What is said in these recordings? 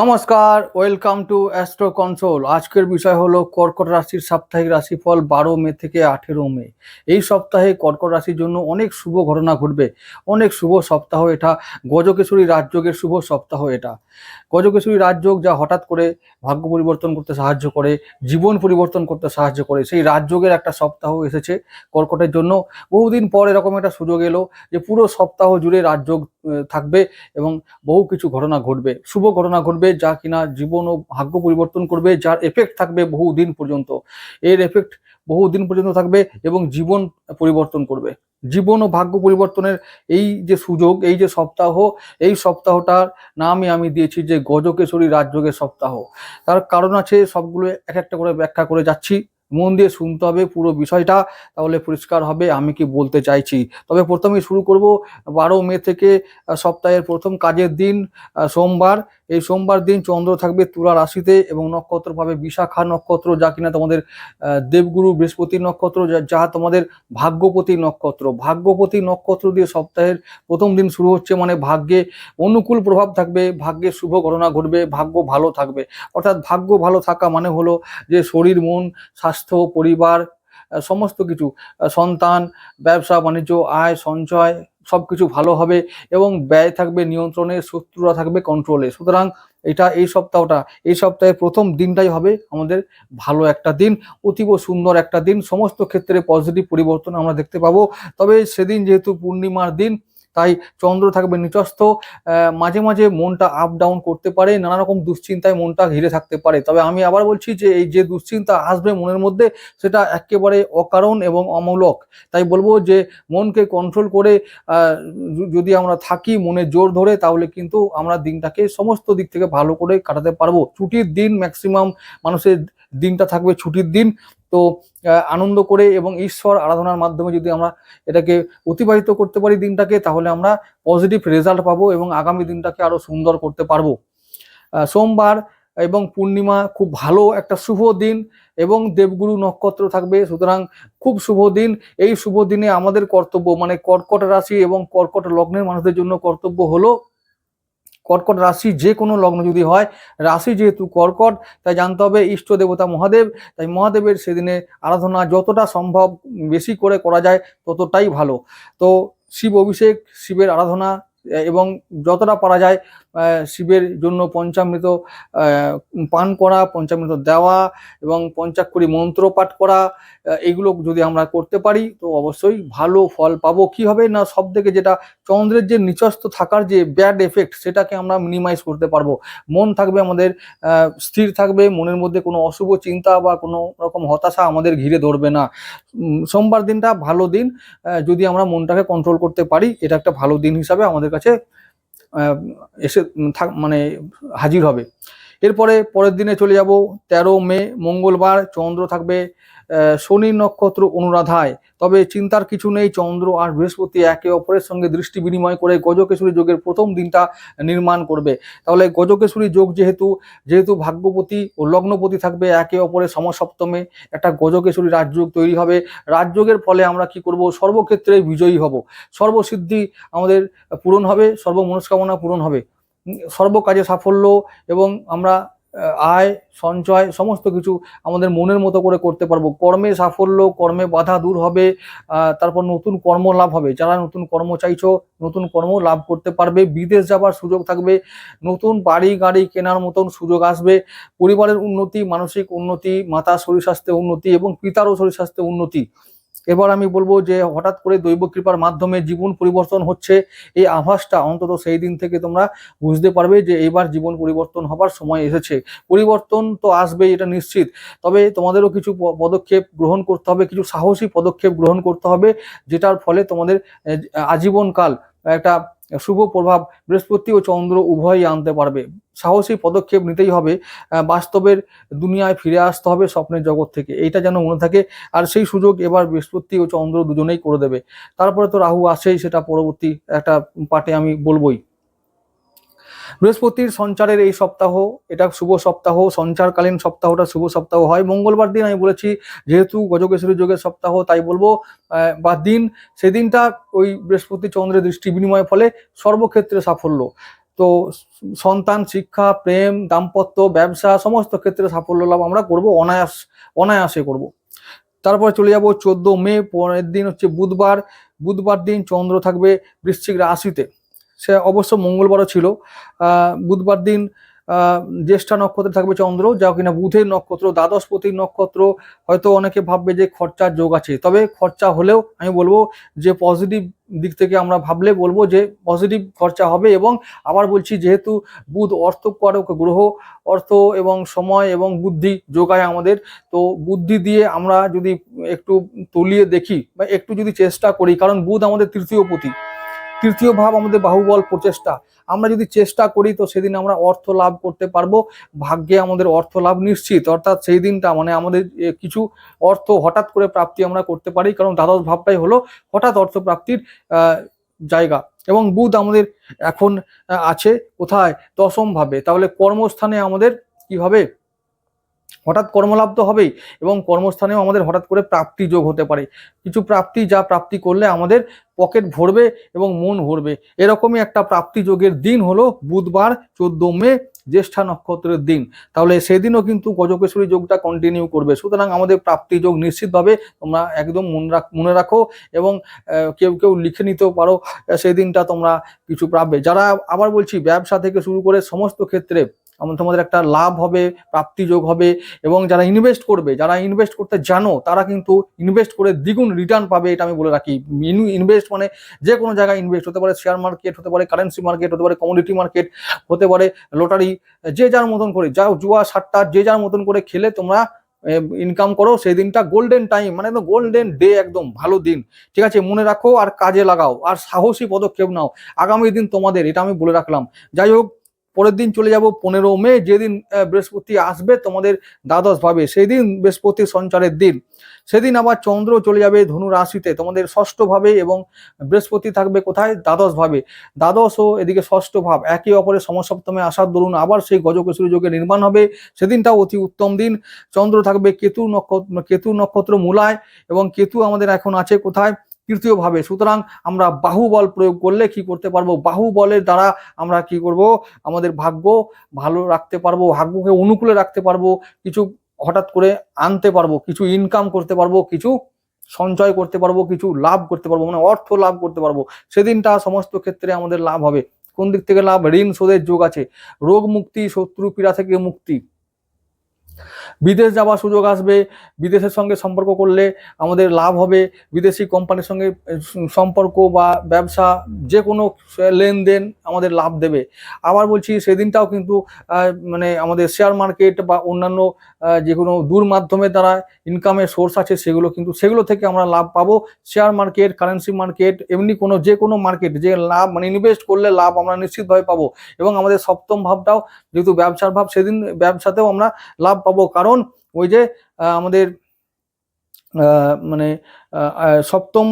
নমস্কার, welcome to astro console. আজকের বিষয় হলো কর্কট রাশির সাপ্তাহিক রাশিফল বারো মে থেকে আঠেরো মে। এই সপ্তাহে কর্কট রাশির জন্য অনেক শুভ ঘটনা ঘটবে। অনেক শুভ সপ্তাহ এটা। গজকেশরী রাজযোগের শুভ সপ্তাহ এটা। গজকেশরী রাজযোগ যা হঠাৎ করে ভাগ্য পরিবর্তন করতে সাহায্য করে, জীবন পরিবর্তন করতে সাহায্য করে, সেই রাজযোগের একটা সপ্তাহ এসেছে কর্কটের জন্য। বহুদিন পর এরকম একটা সুযোগ এলো যে পুরো সপ্তাহ জুড়ে রাজযোগ থাকবে এবং বহু কিছু ঘটনা ঘটবে। শুভ ঘটনা ঘটবে যা কিনা জীবন ও ভাগ্য পরিবর্তন করবে, যার এফেক্ট থাকবে বহু দিন পর্যন্ত। এর এফেক্ট বহু দিন পর্যন্ত থাকবে এবং জীবন পরিবর্তন করবে। জীবন ও ভাগ্য পরিবর্তনের এই যে সুযোগ, এই যে সপ্তাহ, এই সপ্তাহটার নামই আমি দিয়েছি যে গজকেশ্বরী রাজযোগের সপ্তাহ। তার কারণ আছে সবগুলো এক একটা করে ব্যাখ্যা করে যাচ্ছি। মন দিয়ে শুনতে হবে পুরো বিষয়টা, তাহলে পরিষ্কার হবে, আমি কি বলতে চাইছি। তবে প্রথমে শুরু করব, বারো মে থেকে সপ্তাহের প্রথম কাজের দিন সোমবার। এই সোমবার দিন চন্দ্র থাকবে তুলা রাশিতে এবং নক্ষত্র পাবে বিশাখা নক্ষত্র, যা কিনা তোমাদের দেবগুরু বৃহস্পতি নক্ষত্র যা- তোমাদের ভাগ্যপতি নক্ষত্র। ভাগ্যপতি নক্ষত্র দিয়ে সপ্তাহের প্রথম দিন শুরু হচ্ছে মানে ভাগ্যে অনুকূল প্রভাব থাকবে, ভাগ্যে শুভ ঘটনা ঘটবে, ভাগ্য ভালো থাকবে। অর্থাৎ ভাগ্য ভালো থাকা মানে হলো যে শরীর, মন, স্বাস্থ্য পরিবার সমস্ত কিছু সন্তান, ব্যবসা, বাণিজ্য, আয়, সঞ্চয় সব কিছু ভালো হবে এবং ব্যয় থাকবে, নিয়ন্ত্রণে শত্রুরা থাকবে কন্ট্রোলে সুতরাং এটা এই সপ্তাহটা, এই সপ্তাহের প্রথম দিনটাই হবে আমাদের ভালো একটা দিন, অতীব সুন্দর একটা দিন। সমস্ত ক্ষেত্রে পজিটিভ পরিবর্তন আমরা দেখতে পাবো। তবে সেদিন যেহেতু পূর্ণিমার দিন তাই চন্দ্র থাকবে নিচস্থ মাঝে মাঝে মনটা আপ ডাউন করতে পারে নানা রকম দুশ্চিন্তায় মনটা ঘিরে থাকতে পারে। তবে আমি আবার বলছি যে এই যে দুশ্চিন্তা আসবে মনের মধ্যে, সেটা একেবারে অকারণ এবং অমূলক। তাই বলব যে মনকে কন্ট্রোল করে যদি আমরা থাকি মনে জোর ধরে, তাহলে কিন্তু আমরা দিনটাকে সমস্ত দিক থেকে ভালো করে কাটাতে পারব। ছুটির দিন ম্যাক্সিমাম মানুষের দিনটা থাকবে ছুটির দিন। তো আনন্দ করে এবং ঈশ্বর আরাধনার মাধ্যমে যদি আমরা এটাকে অতিবাহিত করতে পারি দিনটাকে, তাহলে আমরা পজিটিভ রেজাল্ট পাবো এবং আগামী দিনটাকে আরও সুন্দর করতে পারব। সোমবার এবং পূর্ণিমা খুব ভালো একটা শুভ দিন এবং দেবগুরু নক্ষত্র থাকবে, সুতরাং খুব শুভ দিন। এই শুভ দিনে আমাদের কর্তব্য মানে কর্কট রাশি এবং কর্কট লগ্নের মানুষদের জন্য কর্তব্য হলো কর্কট রাশি যে কোনো লগ্ন যদি হয়, রাশি যেহেতু কর্কট, তাই জানতে হবে ইষ্ট দেবতা মহাদেব, তাই মহাদেবের সেদিনে আরাধনা যতটা সম্ভব বেশি করে করা যায় ততটাই ভালো। তো শিব অভিষেক, শিবের আরাধনা এবং যতটা পারা যায় শিবের জন্য পঞ্চামৃত পান করা, পঞ্চামৃত দেওয়া এবং পঞ্চাক্ষরী মন্ত্র পাঠ করা এগুলো যদি আমরা করতে পারি, তো অবশ্যই ভালো ফল পাবো। কি হবে না সব থেকে যেটা চন্দ্রের যে নিচস্থ থাকার যে ব্যাড এফেক্ট সেটাকে আমরা মিনিমাইজ করতে পারব। মন থাকবে আমাদের স্থির থাকবে, মনের মধ্যে কোনো অশুভ চিন্তা বা কোনো রকম হতাশা আমাদের ঘিরে ধরবে না। সোমবার দিনটা ভালো দিন। যদি আমরা মনটাকে কন্ট্রোল করতে পারি, এটা একটা ভালো দিন হিসাবে আমাদের কাছে এসে থাক মানে হাজির হবে। এরপরে পরের দিনে চলে যাব তেরো মে, মঙ্গলবার, চন্দ্র থাকবে শনি নক্ষত্র অনুরাধায়। তবে চিন্তার কিছু নেই, চন্দ্র আর বৃহস্পতি একে অপরের সঙ্গে দৃষ্টি বিনিময় করে গজকেশরী যোগের প্রথম দিনটা নির্মাণ করবে। তাহলে গজকেশরী যোগ যেহেতু যেহেতু ভাগ্যপতি ও লগ্নপতি থাকবে একে অপরের সমসপ্তমে, একটা গজকেশরী রাজযোগ তৈরি হবে। রাজযোগের ফলে আমরা কি করব? সর্বক্ষেত্রে বিজয়ী হব। সর্বসিদ্ধি আমাদের পূরণ হবে সর্ব মনস্কামনা পূরণ হবে। সর্বকাজে সাফল্য এবং আমরা আয়, সঞ্চয়, সমস্ত কিছু আমাদের মনের মতো করে করতে পারব। কর্মে সাফল্য, কর্মে বাধা দূর হবে তারপর নতুন কর্ম লাভ হবে। যারা নতুন কর্ম চাইছো, নতুন কর্ম লাভ করতে পারবে। বিদেশ যাবার সুযোগ থাকবে, নতুন বাড়ি গাড়ি কেনার মতন সুযোগ আসবে। পরিবারের উন্নতি, মানসিক উন্নতি, মাতার শরীর স্বাস্থ্যে উন্নতি এবং পিতারও শরীর স্বাস্থ্যে উন্নতি। এবার আমি বলব যে হঠাৎ করে দৈব কৃপার মাধ্যমে জীবন পরিবর্তন হচ্ছে এই আভাসটা, অন্তত সেই দিন থেকে তোমরা বুঝতে পারবে যে এবার জীবন পরিবর্তন হবার সময় এসেছে। পরিবর্তন তো আসবেই, এটা নিশ্চিত। তবে তোমাদেরও কিছু পদক্ষেপ গ্রহণ করতে হবে, কিছু সাহসী পদক্ষেপ গ্রহণ করতে হবে, যেটার ফলে তোমাদের আজীবনকাল একটা শুভ প্রভাব বৃহস্পতি ও চন্দ্র উভয়ই আনতে পারবে। সাহসী পদক্ষেপ নিতেই হবে বাস্তবের দুনিয়ায় ফিরে আসতে হবে স্বপ্নের জগৎ থেকে। এইটা যেন মনে থাকে, আর সেই সুযোগ এবার বৃহস্পতি ও চন্দ্র দুজনেই করে দেবে। তারপরে তো রাহু আসেই, সেটা পরবর্তী একটা পাটে আমি বলবোই। বৃহস্পতির সঞ্চারের এই সপ্তাহ, এটা শুভ সপ্তাহ, সঞ্চারকালীন সপ্তাহটা শুভ সপ্তাহ হয়। মঙ্গলবার দিন আমি বলেছি, যেহেতু গজকেশ্বরী যোগের সপ্তাহ, তাই বলব বা দিন, সেদিনটা ওই বৃহস্পতি চন্দ্রের দৃষ্টি বিনিময়ের ফলে সর্বক্ষেত্রে সাফল্য। তো সন্তান, শিক্ষা, প্রেম, দাম্পত্য, ব্যবসা, সমস্ত ক্ষেত্রে সাফল্য লাভ আমরা করব, অনায়াস, অনায়াসে করব। তারপরে চলে যাব চোদ্দ মে, পরের দিন হচ্ছে বুধবার। বুধবার দিন চন্দ্র থাকবে বৃশ্চিক রাশিতে। সে অবশ্য মঙ্গলবারও ছিল। বুধবার দিন জ্যেষ্ঠা নক্ষত্রে থাকবে চন্দ্র, যা কিনা বুধের নক্ষত্র, দ্বাদশপতির নক্ষত্র। হয়তো অনেকে ভাববে যে খরচার যোগ আছে, তবে খরচা হলেও আমি বলব যে পজিটিভ দিক থেকে আমরা ভাবলে বলব যে পজিটিভ খরচা হবে এবং আবার বলছি যেহেতু বুধ অর্থকারক গ্রহ, অর্থ এবং সময় এবং বুদ্ধি যোগায় আমাদের, তো বুদ্ধি দিয়ে আমরা যদি একটু তলিয়ে দেখি বা একটু যদি চেষ্টা করি, কারণ বুধ আমাদের তৃতীয় পতি। তৃতীয় ভাব আমাদের বাহুবল প্রচেষ্টা। আমরা যদি চেষ্টা করি তো সেদিন আমরা অর্থ লাভ করতে পারব, ভাগ্যে আমাদের অর্থ লাভ নিশ্চিত। অর্থাৎ সেই দিনটা মানে আমাদের কিছু অর্থ হঠাৎ করে প্রাপ্তি আমরা করতে পারি, কারণ দ্বাদশ ভাবটাই হলো হঠাৎ অর্থ প্রাপ্তির জায়গা। এবং বুধ আমাদের এখন আছে কোথায়? দশম ভাবে। তাহলে কর্মস্থানে আমাদের কি হবে? হঠাৎ কর্মলাভ তো হবেই এবং কর্মস্থানেও আমাদের হঠাৎ করে প্রাপ্তি যোগ হতে পারে। কিছু প্রাপ্তি যা প্রাপ্তি করলে আমাদের পকেট ভরবে এবং মন ভরবে। এরকমই একটা প্রাপ্তি যোগের দিন হলো বুধবার, চোদ্দ মে, জ্যেষ্ঠা নক্ষত্রের দিন। তাহলে সেদিনও কিন্তু গজকেশ্বরী যোগটা কন্টিনিউ করবে। সুতরাং আমাদের প্রাপ্তি যোগ নিশ্চিতভাবে তোমরা একদম মনে রাখ এবং কেউ কেউ লিখে নিতেও পারো। সেই দিনটা তোমরা কিছু পাবে। যারা আবার বলছি, ব্যবসা থেকে শুরু করে সমস্ত ক্ষেত্রে তোমাদের একটা লাভ হবে প্রাপ্তিযোগ হবে এবং যারা ইনভেস্ট করবে, যারা ইনভেস্ট করতে জানো, তারা কিন্তু ইনভেস্ট করে দ্বিগুণ রিটার্ন পাবে, এটা আমি বলে রাখি। ইনভেস্ট মানে যে কোনো জায়গায় ইনভেস্ট হতে পারে শেয়ার মার্কেট হতে পারে কারেন্সি মার্কেট হতে পারে কমোডিটি মার্কেট হতে পারে লটারি যে যার মতন করে যা জুয়া, সাতটা, যে যার মতন করে খেলে তোমরা ইনকাম করো, সেই দিনটা গোল্ডেন টাইম মানে একদম গোল্ডেন ডে একদম ভালো দিন। ঠিক আছে, মনে রাখো আর কাজে লাগাও, আর সাহসী পদক্ষেপ নাও। আগামী দিন তোমাদের, এটা আমি বলে রাখলাম। যাই হোক পরের দিন চলে যাব পনেরো মে, যেদিন বৃহস্পতি আসবে তোমাদের দ্বাদশ ভাবে সেই দিন বৃহস্পতি সঞ্চারের দিন। সেদিন আবার চন্দ্র চলে যাবে ধনু রাশিতে, তোমাদের ষষ্ঠ ভাবে এবং বৃহস্পতি থাকবে কোথায়? দ্বাদশ ভাবে। দ্বাদশ ও এদিকে ষষ্ঠ ভাব, একে অপরের সমসপ্তমে আসার দরুন আবার সেই গজকেশ্বরী যোগের নির্মাণ হবে। সেদিনটাও অতি উত্তম দিন। চন্দ্র থাকবে কেতু নক্ষত্র কেতু নক্ষত্র মূলায় এবং কেতু আমাদের এখন আছে কোথায়? তৃতীয় ভাবে সুতরাং আমরা বাহুবল প্রয়োগ করলে কি করতে পারব? বাহুবলের দ্বারা আমরা কি করব? আমাদের ভাগ্য ভালো রাখতে পারব, ভাগ্যকে অনুকূলে রাখতে পারব, কিছু হঠাৎ করে আনতে পারব, কিছু ইনকাম করতে পারব, কিছু সঞ্চয় করতে পারব, কিছু লাভ করতে পারব মানে অর্থ লাভ করতে পারব। সেদিনটা সমস্ত ক্ষেত্রে আমাদের লাভ হবে। কোন দিক থেকে লাভ? ঋণ শোধের যোগ আছে। রোগ মুক্তি শত্রু পীড়া থেকে মুক্তি। বিদেশ যাওয়ার সুযোগ আসবে, বিদেশের সঙ্গে সম্পর্ক করলে আমাদের লাভ হবে, বিদেশি কোম্পানির সঙ্গে সম্পর্ক বা ব্যবসা যে কোনো লেনদেন আমাদের লাভ দেবে। আবার বলছি সেদিনটাও কিন্তু মানে আমাদের শেয়ার মার্কেট বা অন্যান্য যে কোনো দূর মাধ্যমে দ্বারা ইনকামের সোর্স আছে সেগুলো কিন্তু, সেগুলো থেকে আমরা লাভ পাবো। শেয়ার মার্কেট কারেন্সি মার্কেট এমনি কোনো যে কোনো মার্কেট যে লাভ মানে ইনভেস্ট করলে লাভ আমরা নিশ্চিতভাবে পাবো। এবং আমাদের সপ্তম ভাবটাও, যেহেতু ব্যবসার ভাব সেদিন, ব্যবসাতেও আমরা লাভ কারণ ওই যে আমাদের মানে সপ্তম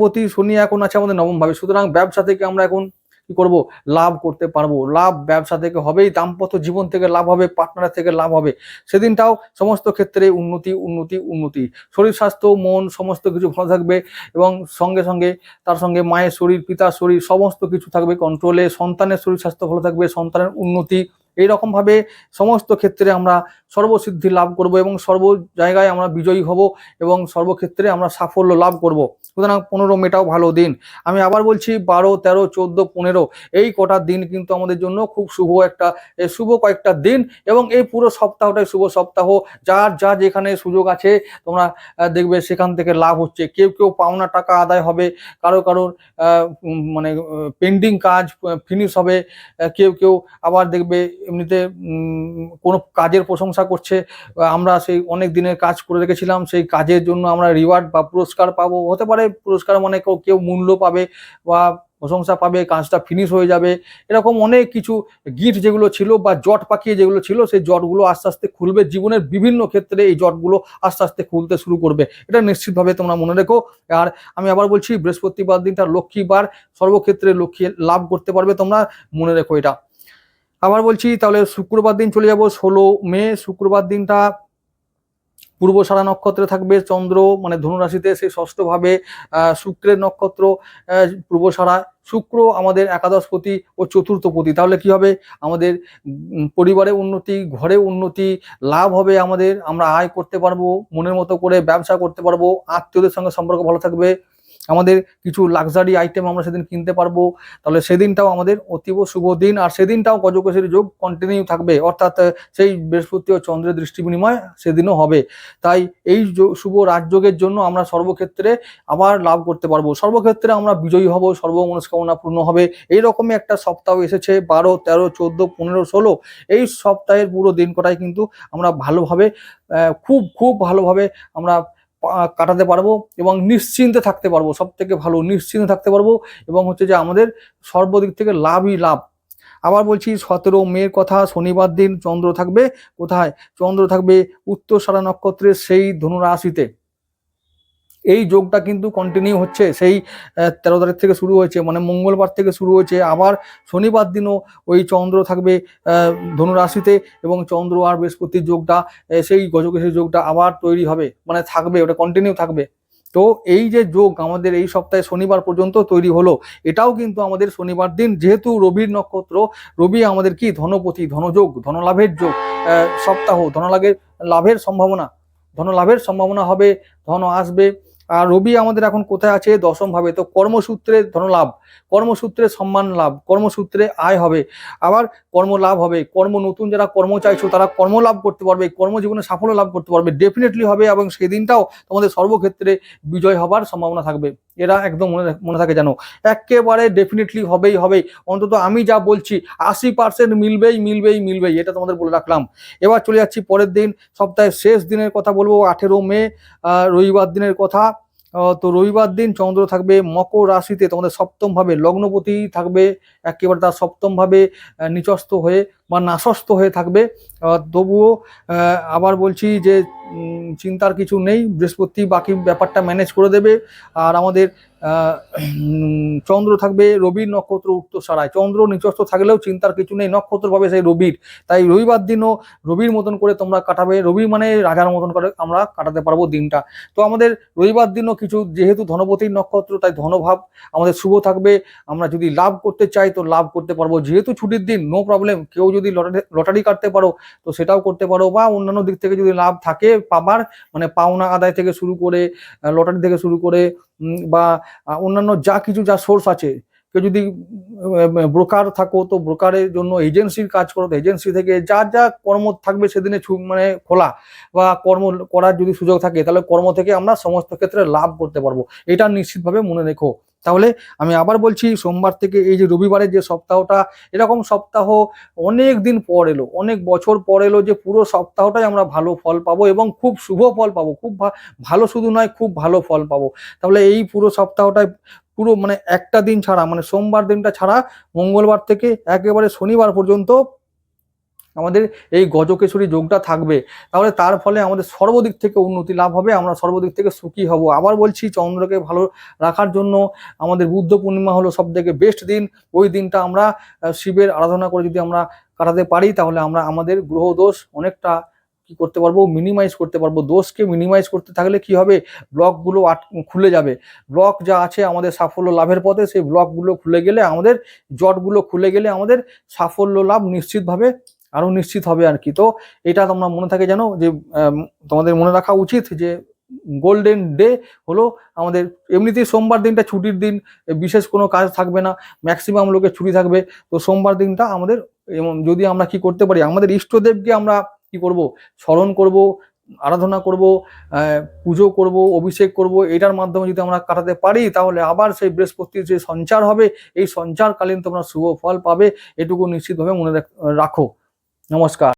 প্রতি শনি এখন আছে আমাদের নবম ভাবে সুতরাং ব্যবসা থেকে আমরা এখন কি করব? লাভ করতে পারব। লাভ ব্যবসা থেকে হবেই, দাম্পত্য জীবন থেকে লাভ হবে পার্টনার থেকে লাভ হবে। সেদিনটাও সমস্ত ক্ষেত্রে উন্নতি উন্নতি উন্নতি। শরীর, স্বাস্থ্য, মন সমস্ত কিছু ভালো থাকবে এবং সঙ্গে সঙ্গে তার সঙ্গে মায়ের শরীর, পিতার শরীর সমস্ত কিছু থাকবে কন্ট্রোলে সন্তানের শরীর, স্বাস্থ্য ভালো থাকবে, সন্তানের উন্নতি এইরকম ভাবে সমস্ত ক্ষেত্রে আমরা সর্বসিদ্ধি লাভ করব এবং সর্ব জায়গায় আমরা বিজয়ী হব এবং সর্বক্ষেত্রে আমরা সাফল্য লাভ করব। সুতরাং পনেরো মেটাও ভালো দিন। আমি আবার বলছি, বারো, তেরো, চোদ্দ, পনেরো, এই কটা দিন কিন্তু আমাদের জন্য খুব শুভ একটা শুভ কয়েকটা দিন এবং এই পুরো সপ্তাহটাই শুভ সপ্তাহ। যার যা যেখানে সুযোগ আছে, তোমরা দেখবে সেখান থেকে লাভ হচ্ছে। কেউ কেউ পাওনা টাকা আদায় হবে, কারও, কারোর মানে পেন্ডিং কাজ ফিনিশ হবে কেউ কেউ আবার দেখবে এমনিতে কোনো কাজের প্রশংসা করছে আমরা সেই অনেক দিনের কাজ করে রেখেছিলাম, সেই কাজের জন্য আমরা রিওয়ার্ড বা পুরস্কার পাবো। হতে পারে পুরস্কার মানে কেউ কেউ মূল্য পাবে বা প্রশংসা পাবে, কাজটা ফিনিশ হয়ে যাবে। এরকম অনেক কিছু গিফট যেগুলো ছিল বা জট পাকিয়ে যেগুলো ছিল, সেই জটগুলো আস্তে আস্তে খুলবে। জীবনের বিভিন্ন ক্ষেত্রে এই জটগুলো আস্তে আস্তে খুলতে শুরু করবে। এটা নিশ্চিতভাবে তোমরা মনে রেখো। আর আমি আবার বলছি, বৃহস্পতিবার দিনটা লক্ষ্মীবার সর্বক্ষেত্রে লক্ষ্মী লাভ করতে পারবে তোমরা। মনে রেখো এটা। আবার বলছি তাহলে শুক্রবার দিন চলে যাব ষোলো মে। শুক্রবার দিনটা পূর্বসারা নক্ষত্রে থাকবে। চন্দ্র মানে ধনুরাশিতে সেই ষষ্ঠভাবে শুক্রের নক্ষত্র আহ, পূর্বসারা শুক্র আমাদের একাদশপতি ও চতুর্থপতি। তাহলে কি হবে? আমাদের পরিবারে উন্নতি ঘরে উন্নতি লাভ হবে আমাদের। আমরা আয় করতে পারব মনের মতো করে ব্যবসা করতে পারব আত্মীয়দের সঙ্গে সম্পর্ক ভালো থাকবে। আমাদের কিছু লাক্সারি আইটেম আমরা সেদিন কিনতে পারব। তাহলে সেদিনটাও আমাদের অতীব শুভ দিন। আর সেদিনটাও গজকেশের যোগ কন্টিনিউ থাকবে। অর্থাৎ সেই বৃহস্পতি ও চন্দ্রের দৃষ্টি বিনিময় সেদিনও হবে। তাই এই শুভ রাজযোগের জন্য আমরা সর্বক্ষেত্রে আবার লাভ করতে পারব। সর্বক্ষেত্রে আমরা বিজয়ী হব সর্ব মনস্কামনা পূর্ণ হবে। এই রকমই একটা সপ্তাহ এসেছে, বারো, তেরো, চোদ্দ, পনেরো, ষোলো। এই সপ্তাহের পুরো দিন কটাই কিন্তু আমরা ভালোভাবে খুব খুব ভালোভাবে আমরা কাটাতে পারব এবং নিশ্চিন্তে থাকতে পারব সব থেকে ভালো, নিশ্চিন্তে থাকতে পারব এবং হচ্ছে যে আমাদের সর্বদিক থেকে লাভই লাভ। আবার বলছি, সতেরো মের কথা, শনিবার দিন চন্দ্র থাকবে, কোথায়? চন্দ্র থাকবে উত্তর সারা নক্ষত্রের সেই ধনুরাশিতে। এই যোগটা কিন্তু কন্টিনিউ হচ্ছে। সেই তেরো তারিখ থেকে শুরু হয়েছে মানে মঙ্গলবার থেকে শুরু হয়েছে। আবার শনিবার দিনও ওই চন্দ্র থাকবে ধনুরাশিতে এবং চন্দ্র আর বৃহস্পতির যোগটা সেই গজকেশের যোগটা আবার তৈরি হবে মানে থাকবে, ওটা কন্টিনিউ থাকবে। তো এই যে যোগ আমাদের এই সপ্তাহে শনিবার পর্যন্ত তৈরি হলো, এটাও কিন্তু আমাদের শনিবার দিন। যেহেতু রবির নক্ষত্র, রবি আমাদের কি? ধনপতি, ধনযোগ, ধনলাভের যোগ সপ্তাহ, ধনলাভের, লাভের সম্ভাবনা, ধনলাভের সম্ভাবনা হবে, ধন আসবে আর রবি আমাদের এখন কোথায় আছে? দশম ভাবে। তো কর্মসূত্রে ধনলাভ কর্মসূত্রে সম্মান লাভ। কর্মসূত্রে আয় হবে। আবার কর্মলাভ হবে। কর্ম নতুন যারা কর্ম চাইছো, তারা কর্ম লাভ করতে পারবে। কর্মজীবনে সাফল্য লাভ করতে পারবে। ডেফিনেটলি হবে এবং সেই দিনটাও তোমাদের সর্বক্ষেত্রে বিজয় হবার সম্ভাবনা থাকবে। এরা একদম মনে মনে থাকে জানো একেবারে ডেফিনেটলি হবেই হবে অন্তত আমি যা বলছি, আশি পার্সেন্ট মিলবেই মিলবেই মিলবেই। এটা তোমাদের বলে রাখলাম। এবার চলে যাচ্ছি পরের দিন। সপ্তাহের শেষ দিনের কথা বলব। আঠেরো মে রবিবার দিনের কথা। তো রবিবার দিন চন্দ্র থাকবে মকর রাশিতে, তোমাদের সপ্তম ভাবে লগ্নপতি থাকবে, একেবারে তার সপ্তম ভাবে নিচস্থ হয়ে বা নাশস্থ হয়ে থাকবে। তবুও আবার বলছি যে চিন্তার কিছু নেই, বৃহস্পতি বাকি ব্যাপারটা ম্যানেজ করে দেবে। আর আমাদের চন্দ্র থাকবে, রবির নক্ষত্র উত্তর সারায়। চন্দ্র নিচস্থ থাকলেও চিন্তার কিছু নেই, নক্ষত্র পাবে সেই রবির। তাই রবিবার দিনও রবির মতন করে তোমরা কাটাবে। রবি মানে রাজার মতন করে আমরা কাটাতে পারব দিনটা। তো আমাদের রবিবার দিনও কিছু, যেহেতু ধনপতির নক্ষত্র, তাই ধনভাব আমাদের শুভ থাকবে। আমরা যদি লাভ করতে চাই, তো লাভ করতে পারব। যেহেতু ছুটির দিন নো প্রবলেম কেউ যদি লটারি লটারি কাটতে পারো, তো সেটাও করতে পারো। বা অন্যান্য দিক থেকে যদি লাভ থাকে পাবার মানে পাওনা আদায় থেকে শুরু করে লটারি থেকে শুরু করে বা অন্যান্য যা কিছু যা সোর্স আছে, কেউ যদি ব্রোকার থাকো, তো ব্রোকারের জন্য এজেন্সির কাজ করো, তো এজেন্সি থেকে যা যা কর্ম থাকবে সেদিনে মানে খোলা, বা কর্ম করার যদি সুযোগ থাকে, তাহলে কর্ম থেকে আমরা সমস্ত ক্ষেত্রে লাভ করতে পারব। এটা নিশ্চিতভাবে মনে রেখো। তাহলে আমি আবার বলছি, সোমবার থেকে এই যে রবিবারের যে সপ্তাহটা, এরকম সপ্তাহ অনেক দিন পর এলো, অনেক বছর পর এলো যে পুরো সপ্তাহটাই আমরা ভালো ফল পাবো এবং খুব শুভ ফল পাবো, খুব ভালো শুধু নয়, খুব ভালো ফল পাবো। তাহলে এই পুরো সপ্তাহটায় পুরো মানে একটা দিন ছাড়া মানে সোমবার দিনটা ছাড়া মঙ্গলবার থেকে একেবারে শনিবার পর্যন্ত আমাদের এই গজকেশরী যোগটা থাকবে, তাহলে তার ফলে আমাদের সর্বদিক থেকে উন্নতি লাভ হবে, আমরা সর্বদিক থেকে সুখী হব। আবার বলছি, চন্দ্রকে ভালো রাখার জন্য আমাদের বুদ্ধ পূর্ণিমা হলো সব থেকে বেস্ট দিন। ওই দিনটা আমরা শিবের আরাধনা করে যদি আমরা কাটাতে পারি, তাহলে আমরা আমাদের গ্রহ দোষ অনেকটা কি করতে পারব মিনিমাইজ করতে পারব। দোষকে মিনিমাইজ করতে থাকলে কি হবে? ব্লকগুলো আট, খুলে যাবে। ব্লক যা আছে আমাদের সাফল্য লাভের পথে, সেই ব্লকগুলো খুলে গেলে আমাদের জটগুলো খুলে গেলে আমাদের সাফল্য লাভ নিশ্চিতভাবে আরও নিশ্চিত হবে আর কি। তো এটা তোমরা মনে থাকে জানো যে তোমাদের মনে রাখা উচিত যে গোল্ডেন ডে হলো আমাদের এমনিতেই সোমবার দিনটা ছুটির দিন, বিশেষ কোনো কাজ থাকবে না ম্যাক্সিমাম লোকের ছুটি থাকবে। তো সোমবার দিনটা আমাদের এমন যদি আমরা কি করতে পারি, আমাদের ইষ্টদেবকে আমরা কি করব? স্মরণ করব, আরাধনা করব পুজো করব, অভিষেক করব, এটার মাধ্যমে যদি আমরা কাটাতে পারি, তাহলে আবার সেই বৃহস্পতির যে সঞ্চার হবে, এই সঞ্চারকালীন তোমরা শুভ ফল পাবে, এটুকু নিশ্চিতভাবে মনে রাখো। নমস্কার।